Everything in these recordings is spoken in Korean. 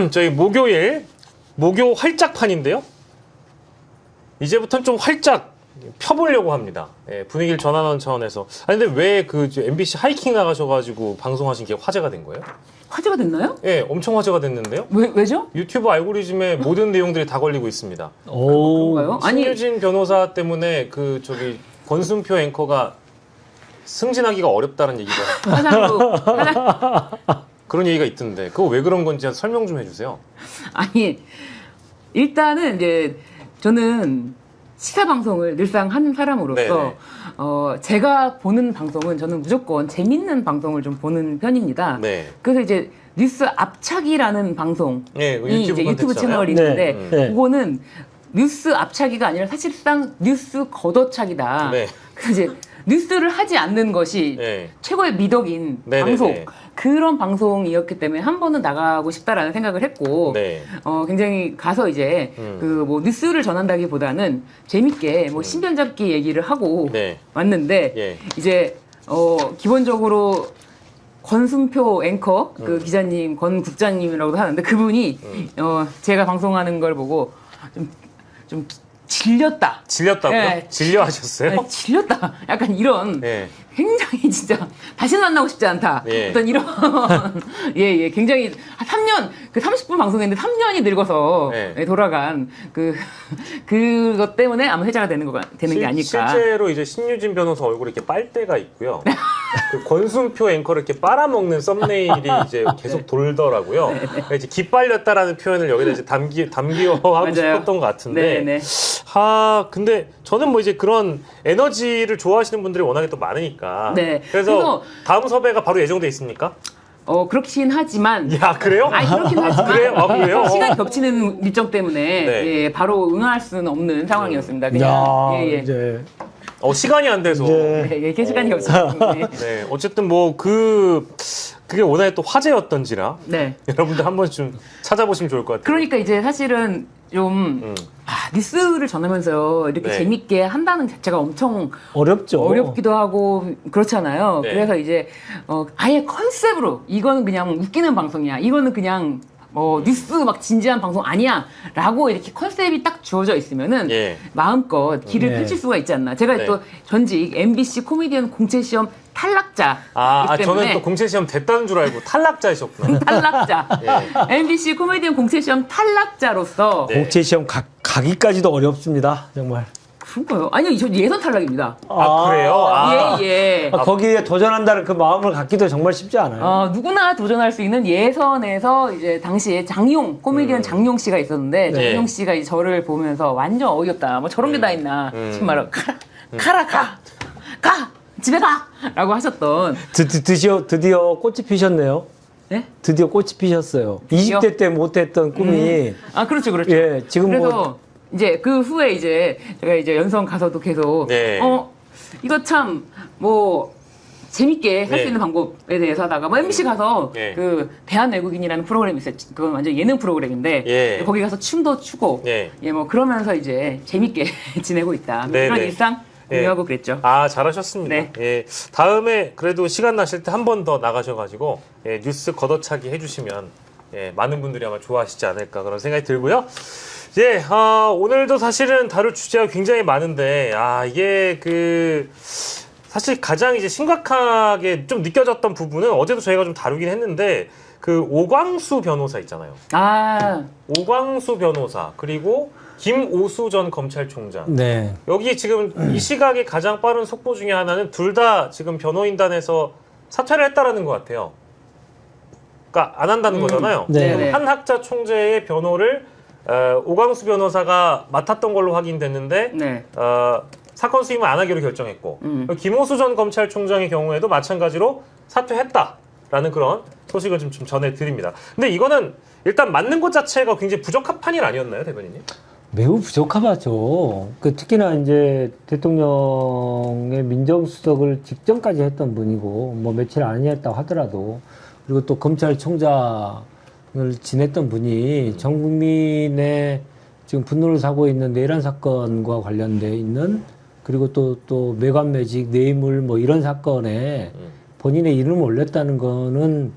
저희 목요일 목요 활짝판인데요. 이제부터는 좀 활짝 펴보려고 합니다. 예, 분위기를 전환하는 차원에서. 아니 근데 왜 그 MBC 하이킹 나가셔가지고 방송하신 게 화제가 된 거예요? 화제가 됐나요? 예, 엄청 화제가 됐는데요. 왜, 왜죠? 유튜브 알고리즘에 모든 내용들이 다 걸리고 있습니다. 오. 그런가요? 아니, 신유진 변호사 때문에 그 저기 권순표 앵커가 승진하기가 어렵다는 얘기가 화장도, 화장, 그런 얘기가 있던데 그거 왜 그런 건지 설명 좀 해주세요. 아니, 일단은 이제 저는 시사 방송을 늘상 하는 사람으로서 네네. 어, 제가 보는 방송은 저는 무조건 재밌는 방송을 좀 보는 편입니다. 네. 그래서 이제 뉴스 앞차기라는 방송이 네, 유튜브 유튜브. 채널이 네. 있는데 음. 네. 그거는 뉴스 앞차기가 아니라 사실상 뉴스 걷어차기다. 네. 그래서 이제 뉴스를 하지 않는 것이 네. 최고의 미덕인 네네네. 방송 그런 방송이었기 때문에 한 번은 나가고 싶다라는 생각을 했고 네. 어 굉장히 가서 이제 음. 그뭐 뉴스를 전한다기보다는 재밌게 뭐 신변 잡기 얘기를 하고 네. 왔는데 예. 이제 어 기본적으로 권순표 앵커 그 음. 기자님 권 국장님이라고도 하는데 그분이 어 제가 방송하는 걸 보고 좀 좀 질렸다. 질렸다고요? 네. 질려하셨어요? 아니, 질렸다. 약간 이런 네. 굉장히 진짜 다시는 만나고 싶지 않다. 예. 어떤 이런 예, 예. 굉장히 한 3년 그 30분 방송했는데 3년이 늙어서 예. 예, 돌아간 그 그것 때문에 아마 회자가 되는 거가 되는 게 실- 아닐까. 실제로 이제 신유진 변호사 얼굴에 이렇게 빨대가 있고요. 그 권순표 앵커를 이렇게 빨아먹는 썸네일이 이제 계속 돌더라고요. 그러니까 이제 기빨렸다라는 표현을 여기다 이제 담기 담기하고 맞아요. 싶었던 것 같은데. 네, 네. 하 근데 저는 뭐 이제 그런 에너지를 좋아하시는 분들이 워낙에 또 많으니까. 네. 그래서, 그래서- 다음 섭외가 바로 예정돼 있습니까? 어, 그렇긴 하지만 야 그래요? 아니 그렇긴 하지만 그래요? 아, 그래요? 시간이 겹치는 일정 때문에 네. 예, 바로 응할 수는 없는 상황이었습니다. 야, 그냥 예, 예. 이제 어 시간이 안 돼서. 이제 네, 예, 그 시간이 때문에. 네, 어쨌든 뭐 그 그게 워낙에 또 화제였던지라 네. 여러분들 한좀 찾아보시면 좋을 것 같아요. 그러니까 이제 사실은 좀 음. 아, 뉴스를 전하면서 이렇게 네. 재밌게 한다는 자체가 엄청 어렵죠. 어렵기도 하고 그렇잖아요. 네. 그래서 이제 어, 아예 컨셉으로 이거는 그냥 웃기는 방송이야. 이거는 그냥 뭐 뉴스 막 진지한 방송 아니야 라고 이렇게 컨셉이 딱 주어져 있으면은 예. 마음껏 길을 네. 펼칠 수가 있지 않나. 제가 네. 또 전직 MBC 코미디언 공채 시험 탈락자이기 아, 아, 저는 또 공채 시험 됐다는 줄 알고 탈락자이셨구나. 탈락자. 예. MBC 코미디언 공채 시험 탈락자로서 네. 공채 시험 가, 가기까지도 어렵습니다. 정말. 그런 거요. 아니요, 저 예선 탈락입니다. 아, 그래요? 아, 예, 예. 아, 거기에 도전한다는 그 마음을 갖기도 정말 쉽지 않아요. 어, 누구나 도전할 수 있는 예선에서 이제 당시에 장용 코미디언 장용 씨가 있었는데 네. 장용 씨가 이제 저를 보면서 완전 어이없다. 뭐 저런 게 다 있나 음. 정말 가라 가라 가 가. 집에 가라고 하셨던 드, 드, 드디어, 드디어 꽃이 피셨네요. 네? 드디어 꽃이 피셨어요. 20대 때 못했던 꿈이 아 그렇죠 그렇죠 예, 지금 그래서 뭐 이제 그 후에 이제 제가 이제 연성 가서도 계속 네. 어 이거 참 뭐 재밌게 할 네. 수 있는 방법에 대해서 하다가 뭐 MBC 가서 네. 그 대한 외국인이라는 프로그램이 있어요. 그건 완전 예능 프로그램인데 예. 거기 가서 춤도 추고 예. 예뭐 그러면서 이제 재밌게 지내고 있다. 뭐 네, 그런 네. 일상 예. 공유하고 그랬죠. 아, 잘하셨습니다. 네. 예. 다음에 그래도 시간 나실 때 한 번 더 나가셔가지고 예, 뉴스 걷어차기 해주시면 예, 많은 분들이 아마 좋아하시지 않을까 그런 생각이 들고요. 예, 아, 오늘도 사실은 다룰 주제가 굉장히 많은데, 아, 이게 그, 사실 가장 이제 심각하게 좀 느껴졌던 부분은 어제도 저희가 좀 다루긴 했는데, 그 오광수 변호사 있잖아요. 아 오광수 변호사, 그리고 김오수 전 검찰총장. 네. 여기 지금 이 시각의 가장 빠른 속보 중에 하나는 둘 다 지금 변호인단에서 사퇴를 했다라는 것 같아요. 그러니까 안 한다는 음. 거잖아요. 네. 네네. 한 학자 총재의 변호를 어, 오광수 변호사가 맡았던 걸로 확인됐는데 네. 어, 사건 수임을 안 하기로 결정했고 음. 김호수 전 검찰총장의 경우에도 마찬가지로 사퇴했다라는 그런 소식을 좀, 좀 전해드립니다. 근데 이거는 일단 맞는 것 자체가 굉장히 부적합한 일 아니었나요, 대변인님? 매우 부족하죠. 그 특히나 이제 대통령의 민정수석을 직전까지 했던 분이고 뭐 며칠 안 했다고 하더라도 그리고 또 검찰총장 을 지냈던 분이 전 국민의 지금 분노를 사고 있는 내란 사건과 관련돼 있는 그리고 또 또 매관 매직 뇌물 뭐 이런 사건에 음. 본인의 이름을 올렸다는 거는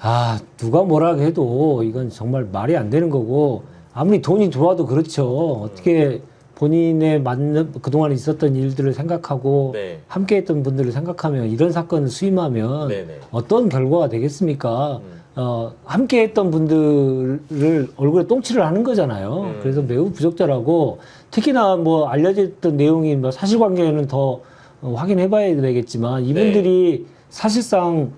아 누가 뭐라 해도 이건 정말 말이 안 되는 거고 아무리 돈이 들어와도 그렇죠. 어떻게 본인의 맞는 그동안 있었던 일들을 생각하고 네. 함께했던 분들을 생각하면 이런 사건을 수임하면 네 네. 어떤 결과가 되겠습니까? 음. 어, 함께 했던 분들을 얼굴에 똥칠을 하는 거잖아요. 음. 그래서 매우 부적절하고 특히나 뭐 알려졌던 내용이 뭐 사실관계는 더 어, 확인해 봐야 되겠지만 이분들이 사실상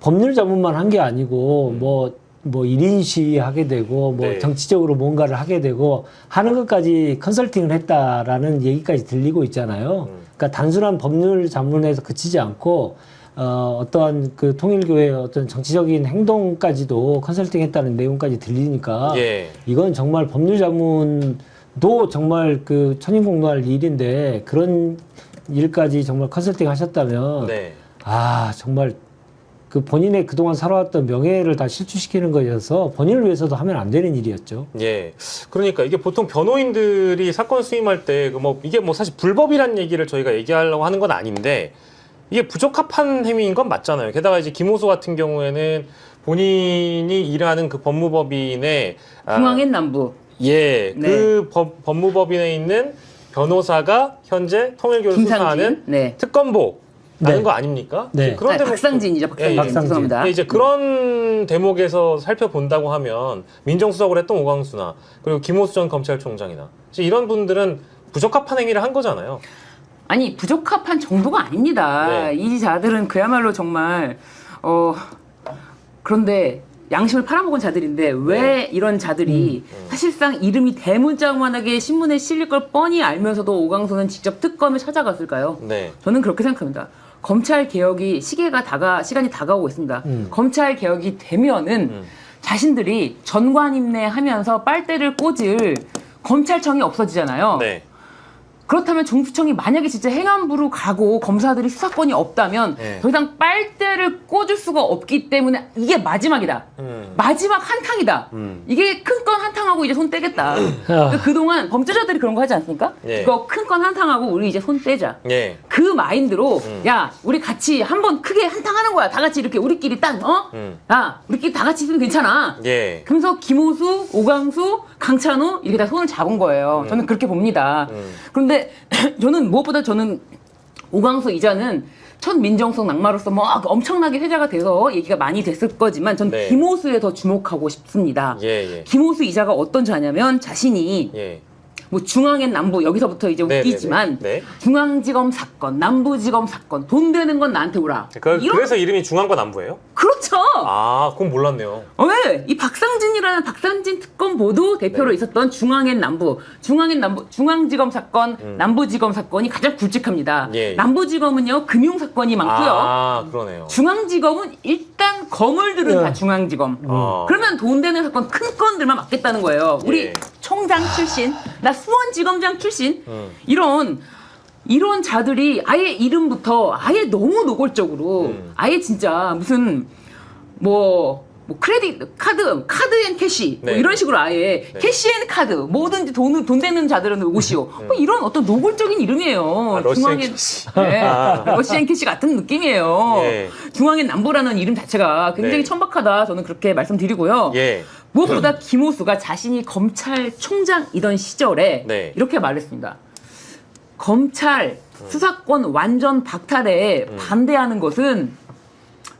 법률 자문만 한 게 아니고 뭐, 뭐 1인 시하게 되고 뭐 네. 정치적으로 뭔가를 하게 되고 하는 것까지 컨설팅을 했다라는 얘기까지 들리고 있잖아요. 음. 그러니까 단순한 법률 자문에서 그치지 않고 어, 어떠한 그 통일교회의 어떤 정치적인 행동까지도 컨설팅했다는 내용까지 들리니까 예. 이건 정말 법률 자문도 정말 그 천인공노할 일인데 그런 일까지 정말 컨설팅 하셨다면 네. 아 정말 그 본인의 그동안 살아왔던 명예를 다 실추시키는 거여서 본인을 위해서도 하면 안 되는 일이었죠. 예. 그러니까 이게 보통 변호인들이 사건 수임할 때, 그 뭐, 이게 뭐 사실 불법이란 얘기를 저희가 얘기하려고 하는 건 아닌데, 이게 부적합한 행위인 건 맞잖아요. 게다가 이제 김호수 같은 경우에는 본인이 일하는 그 법무법인의 아, 중앙엔 남부. 예, 네. 그 법, 법무법인에 있는 변호사가 현재 통일교를 수사하는. 네. 특검보 라는 네. 거 아닙니까? 네. 그런 아, 대목 박상진이죠. 박상진. 예, 예. 박상진. 죄송합니다. 예, 이제 그런 대목에서 살펴본다고 하면 민정수석을 했던 오광수나 그리고 김호수 전 검찰총장이나 이제 이런 분들은 부적합한 행위를 한 거잖아요. 아니 부적합한 정도가 아닙니다. 네. 이 자들은 그야말로 정말 어 그런데 양심을 팔아먹은 자들인데 왜 네. 이런 자들이 음. 사실상 이름이 대문짝만하게 신문에 실릴 걸 뻔히 알면서도 오강수는 직접 특검을 찾아갔을까요? 네. 저는 그렇게 생각합니다. 검찰 개혁이 시계가 다가 시간이 다가오고 있습니다. 음. 검찰 개혁이 되면은 음. 자신들이 전관임내하면서 빨대를 꽂을 검찰청이 없어지잖아요. 네. 그렇다면 중수청이 만약에 진짜 행안부로 가고 검사들이 수사권이 없다면 네. 더 이상 빨대를 꽂을 수가 없기 때문에 이게 마지막이다. 음. 마지막 한탕이다. 음. 이게 큰 건 한탕하고 이제 손 떼겠다. 그러니까 그동안 범죄자들이 그런 거 하지 않습니까? 예. 그거 큰 건 한탕하고 우리 이제 손 떼자. 예. 그 마인드로 음. 야 우리 같이 한번 크게 한탕하는 거야. 다 같이 이렇게 우리끼리 딱 어? 음. 야 우리끼리 다 같이 있으면 괜찮아. 예. 그러면서 김호수, 오강수, 강찬호 이렇게 다 손을 잡은 거예요. 저는 그렇게 봅니다. 음. 그런데 저는 무엇보다 저는 오강수 이자는 첫 민정수석 낙마로서 뭐 엄청나게 회자가 돼서 얘기가 많이 됐을 거지만 전 네. 김호수에 더 주목하고 싶습니다. 예. 예. 김호수 이자가 어떤 자냐면 자신이 예. 뭐 중앙엔 남부 여기서부터 이제 네, 웃기지만 네, 네. 중앙지검 사건, 남부지검 사건 돈 되는 건 나한테 오라. 그, 이런 그래서 이름이 중앙과 남부예요? 그렇죠. 아, 그건 몰랐네요. 왜? 이 박상진이라는 박상진 특검 보도 대표로 네. 있었던 중앙엔 남부, 중앙엔 남부, 중앙지검 사건, 음. 남부지검 사건이 가장 굵직합니다. 예, 예. 남부지검은요 금융 사건이 많고요. 아, 그러네요. 중앙지검은 일단 거물들은 예. 다 중앙지검. 어. 그러면 돈 되는 사건 큰 건들만 맡겠다는 거예요. 우리 예. 총장 출신, 나 수원지검장 출신 음. 이런 이런 자들이 아예 이름부터 아예 너무 노골적으로 음. 아예 진짜 무슨 뭐, 뭐 크레딧 카드 카드 앤 캐시 뭐 네. 이런 식으로 아예 네. 캐시 앤 카드 뭐든지 돈, 돈 되는 자들은 오시오 뭐 이런 어떤 노골적인 이름이에요 아, 중앙에- 캐시. 네, 아. 러시안 캐시 같은 느낌이에요 예. 중앙엔 남부라는 이름 자체가 굉장히 네. 천박하다 저는 그렇게 말씀드리고요 예. 무엇보다 김호수가 자신이 검찰총장이던 시절에 네. 이렇게 말했습니다. 검찰 수사권 완전 박탈에 음. 반대하는 것은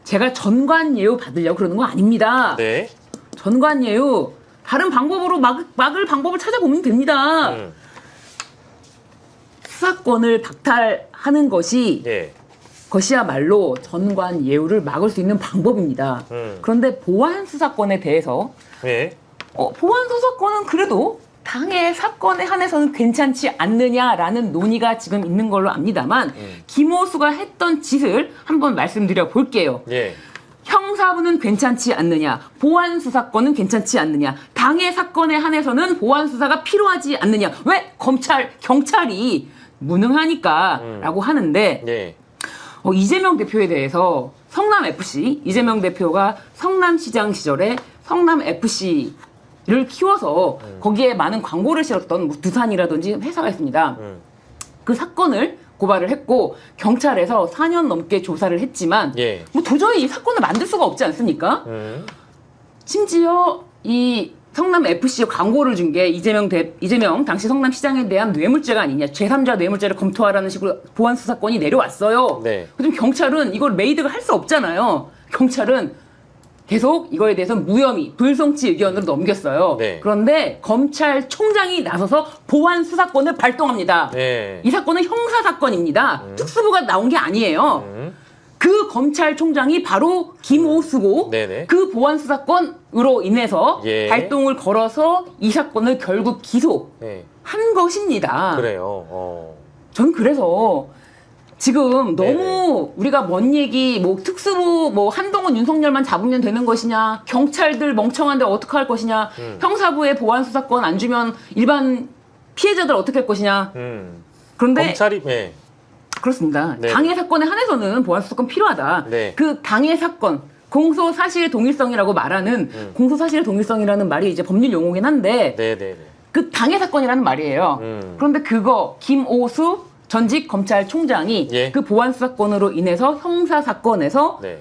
제가 전관 예우 받으려고 그러는 거 아닙니다. 네. 전관 예우 다른 방법으로 막, 막을 방법을 찾아보면 됩니다. 음. 수사권을 박탈하는 것이 예. 것이야말로 전관 예우를 막을 수 있는 방법입니다. 음. 그런데 보안 수사권에 대해서 예. 어, 보안 수사권은 그래도 당의 사건에 한해서는 괜찮지 않느냐라는 논의가 지금 있는 걸로 압니다만 음. 김호수가 했던 짓을 한번 말씀드려 볼게요. 예. 형사부는 괜찮지 않느냐, 보안 수사권은 괜찮지 않느냐, 당의 사건에 한해서는 보안 수사가 필요하지 않느냐. 왜 검찰 경찰이 무능하니까라고 하는데 예. 어, 이재명 대표에 대해서 성남 FC 이재명 대표가 성남시장 시절에 성남 FC를 키워서 거기에 많은 광고를 실었던 뭐 두산이라든지 회사가 있습니다. 음. 그 사건을 고발을 했고 경찰에서 4년 넘게 조사를 했지만 예. 뭐 도저히 이 사건을 만들 수가 없지 않습니까? 음. 심지어 이 성남 FC 광고를 준 게 이재명 대 이재명 당시 성남시장에 대한 뇌물죄가 아니냐 제3자 뇌물죄를 검토하라는 식으로 보안 수사권이 내려왔어요. 네. 그럼 경찰은 이걸 메이드가 할 수 없잖아요. 경찰은 계속 이거에 대해서 무혐의, 불송치 의견으로 넘겼어요. 네. 그런데 검찰총장이 나서서 보안 수사권을 발동합니다. 네. 이 사건은 형사 사건입니다. 특수부가 나온 게 아니에요. 음. 그 검찰총장이 바로 김오수고 네네. 그 보안 수사권으로 인해서 예. 발동을 걸어서 이 사건을 결국 기소한 네. 것입니다. 그래요. 어. 전 그래서 지금 네네. 너무 우리가 먼 얘기 뭐 특수부 뭐 한동훈 윤석열만 잡으면 되는 것이냐 경찰들 멍청한데 어떻게 할 것이냐 음. 형사부에 보안 수사권 안 주면 일반 피해자들 어떻게 할 것이냐 음. 그런데 검찰이 네. 그렇습니다. 네. 당해 사건에 한해서는 보안 수사권 필요하다. 네. 그 당해 사건 공소 사실 동일성이라고 말하는 음. 공소 사실 동일성이라는 말이 이제 법률 용어긴 한데 네, 네, 네. 그 당해 사건이라는 말이에요. 음. 그런데 그거 김오수 전직 검찰총장이 예. 그 보안 수사권으로 인해서 형사 사건에서 네.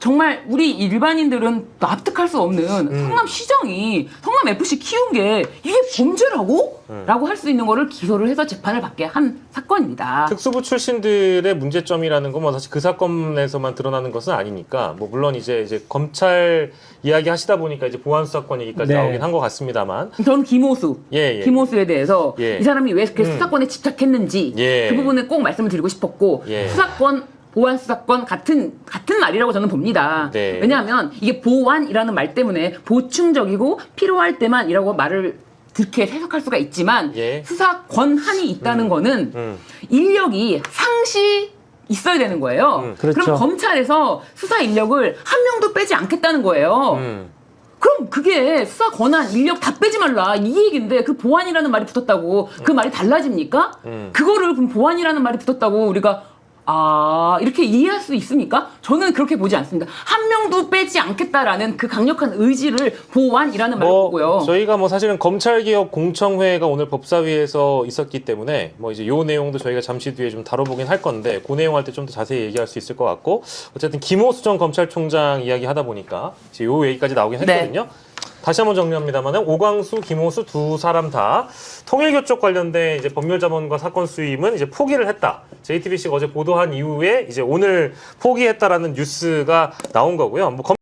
정말 우리 일반인들은 납득할 수 없는 음. 성남시장이 성남 FC 키운 게 이게 범죄라고? 음. 라고 할 수 있는 거를 기소를 해서 재판을 받게 한 사건입니다. 특수부 출신들의 문제점이라는 건 뭐 사실 그 사건에서만 드러나는 것은 아니니까 뭐 물론 이제 이제 검찰 이야기 하시다 보니까 이제 보안 수사권 얘기까지 네. 나오긴 한 것 같습니다만 저는 김호수, 예, 예. 김호수에 대해서 예. 이 사람이 왜그 음. 수사권에 집착했는지 예. 그 부분을 꼭 말씀을 드리고 싶었고 예. 수사권 보안 수사권 같은 같은 말이라고 저는 봅니다. 네. 왜냐하면 이게 보완이라는 말 때문에 보충적이고 필요할 때만이라고 말을 그렇게 해석할 수가 있지만 예. 수사 권한이 있다는 거는 음. 인력이 상시 있어야 되는 거예요. 음, 그렇죠. 럼 검찰에서 수사 인력을 한 명도 빼지 않겠다는 거예요. 음. 그럼 그게 수사 권한 인력 다 빼지 말라 이 얘기인데 그 보안이라는 말이 붙었다고 그 말이 달라집니까? 음. 그거를 그럼 보안이라는 말이 붙었다고 우리가 아 이렇게 이해할 수 있습니까? 저는 그렇게 보지 않습니다. 한 명도 빼지 않겠다라는 그 강력한 의지를 보완이라는 말로 뭐 보고요. 저희가 뭐 사실은 검찰개혁 공청회가 오늘 법사위에서 있었기 때문에 뭐 이제 요 내용도 저희가 잠시 뒤에 좀 다뤄보긴 할 건데 그 내용 할 때 좀 더 자세히 얘기할 수 있을 것 같고 어쨌든 김호수 전 검찰총장 이야기 하다 보니까 이제 요 얘기까지 나오긴 네. 했거든요. 다시 한번 정리합니다만은 오광수, 김호수 두 사람 다 통일교 쪽 관련된 이제 법률 자문과 사건 수임은 이제 포기를 했다. JTBC가 어제 보도한 이후에 이제 오늘 포기했다라는 뉴스가 나온 거고요. 뭐 검-